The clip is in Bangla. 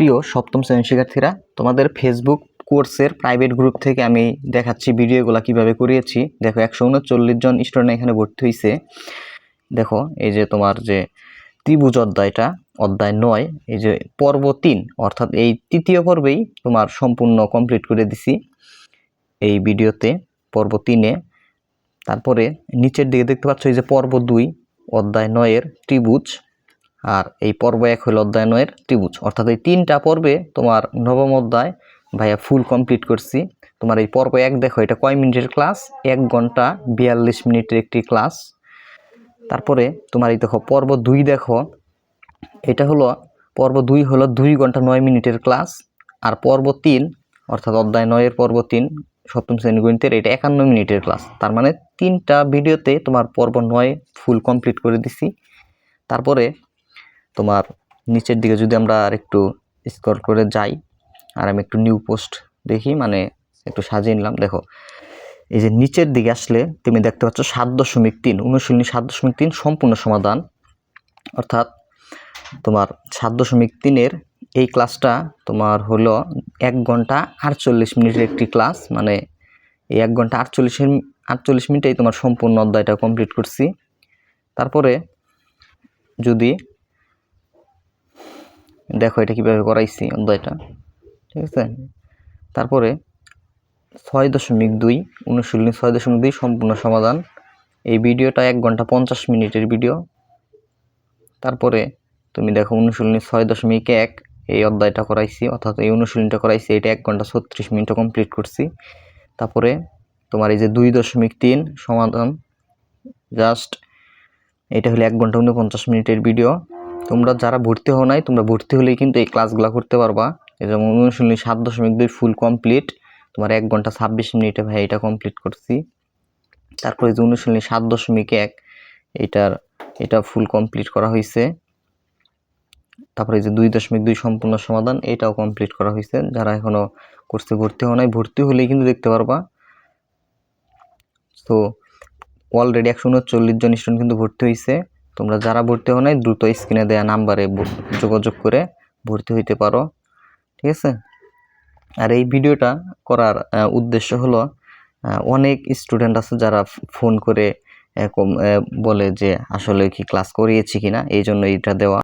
প্রিয় সপ্তম শ্রেণির শিক্ষার্থীরা, তোমাদের ফেসবুক কোর্সের প্রাইভেট গ্রুপ থেকে আমি দেখাচ্ছি ভিডিওগুলো কীভাবে করিয়েছি। দেখো, একশো উনচল্লিশ জন স্টুডেন্ট এখানে ভর্তি হয়েছে দেখো, এই যে তোমার যে ত্রিভুজ অধ্যায়টা অধ্যায় নয়, এই যে পর্ব তিন, অর্থাৎ এই তৃতীয় পর্বেই তোমার সম্পূর্ণ কমপ্লিট করে দিছি এই ভিডিওতে পর্ব তিনে। তারপরে নিচের দিকে দেখতে পাচ্ছ এই যে পর্ব দুই, অধ্যায় নয়ের ত্রিভুজ। আর এই পর্ব এক হলো অধ্যায় নয়ের ত্রিভুজ। অর্থাৎ এই তিনটা পর্বে তোমার নবম অধ্যায় ভাইয়া ফুল কমপ্লিট করছি। তোমার এই পর্ব এক দেখো, এটা কয় মিনিটের ক্লাস এক ঘণ্টা বিয়াল্লিশ মিনিটের একটি ক্লাস তারপরে তোমার এই দেখো, পর্ব দুই দেখো, এটা হলো, পর্ব দুই হলো দুই ঘণ্টা নয় মিনিটের ক্লাস আর পর্ব তিন, অর্থাৎ অধ্যায় নয়ের পর্ব তিন, সপ্তম শ্রেণি গণিতের, এটা একান্ন মিনিটের ক্লাস তার মানে তিনটা ভিডিওতে তোমার পর্ব নয় ফুল কমপ্লিট করে দিছি। তারপরে তোমার নিচের দিকে যদি আমরা আর একটু স্ক্রল করে যাই, আর আমি একটু নিউ পোস্ট দেখি মানে একটু সাজিয়ে নিলাম। দেখো, এই যে নিচের দিকে আসলে তুমি দেখতে পাচ্ছ সাত দশমিক তিন, অনুশীলনী সাত দশমিক তিন সম্পূর্ণ সমাধান। অর্থাৎ তোমার সাত দশমিক তিনের এই ক্লাসটা তোমার হলো এক ঘণ্টা আটচল্লিশ মিনিটের একটি ক্লাস মানে এই এক ঘণ্টা আটচল্লিশ আটচল্লিশ মিনিটেই তোমার সম্পূর্ণ অধ্যায়টা কমপ্লিট করছি। তারপরে যদি দেখো এটা কীভাবে করাইছি অধ্যায়টা, ঠিক আছে? তারপরে ছয় দশমিক দুই, অনুশীলনী ছয় দশমিক দুই সম্পূর্ণ সমাধান। এই ভিডিওটা এক ঘণ্টা পঞ্চাশ মিনিটের ভিডিও। তারপরে তুমি দেখো অনুশীলনী ছয় দশমিক এক, এই অধ্যায়টা করাইছি, অর্থাৎ এই অনুশীলনীটা করাইছি, এটা এক ঘণ্টা ছত্রিশ মিনিটও কমপ্লিট করছি। তারপরে তোমার এই যে দুই দশমিক তিন সমাধান, জাস্ট এটা হলো এক ঘণ্টা উনপঞ্চাশ মিনিটের ভিডিও। তোমরা যারা ভর্তি হও নাই, তোমরা ভর্তি হলেই কিন্তু এই ক্লাসগুলো করতে পারবা। যেমন অনুশীলনী সাত দশমিক দুই ফুল কমপ্লিট তোমার এক ঘণ্টা ছাব্বিশ মিনিটে ভাই এটা কমপ্লিট করছি। তারপরে যে অনুশীলনী সাত দশমিক এক, এটার, এটা ফুল কমপ্লিট করা হয়েছে তারপরে যে দুই দশমিক দুই সম্পূর্ণ সমাধান, এটাও কমপ্লিট করা হয়েছে যারা এখনও কোর্সে ভর্তি হও নাই, ভর্তি হলেই কিন্তু দেখতে পারবা। তো অলরেডি একশো উনচল্লিশ জন স্টুডেন্ট কিন্তু ভর্তি হয়েছে তোমরা যারা ভর্তি হও নাই, দ্রুত স্ক্রিনে দেয়া নাম্বারে যোগাযোগ করে ভর্তি হইতে পারো, ঠিক আছে? আর এই ভিডিওটা করার উদ্দেশ্য হলো অনেক স্টুডেন্ট আছে যারা ফোন করে বলে যে, আসলে কি ক্লাস করিয়েছি কিনা? এই জন্য এইটা দেওয়া।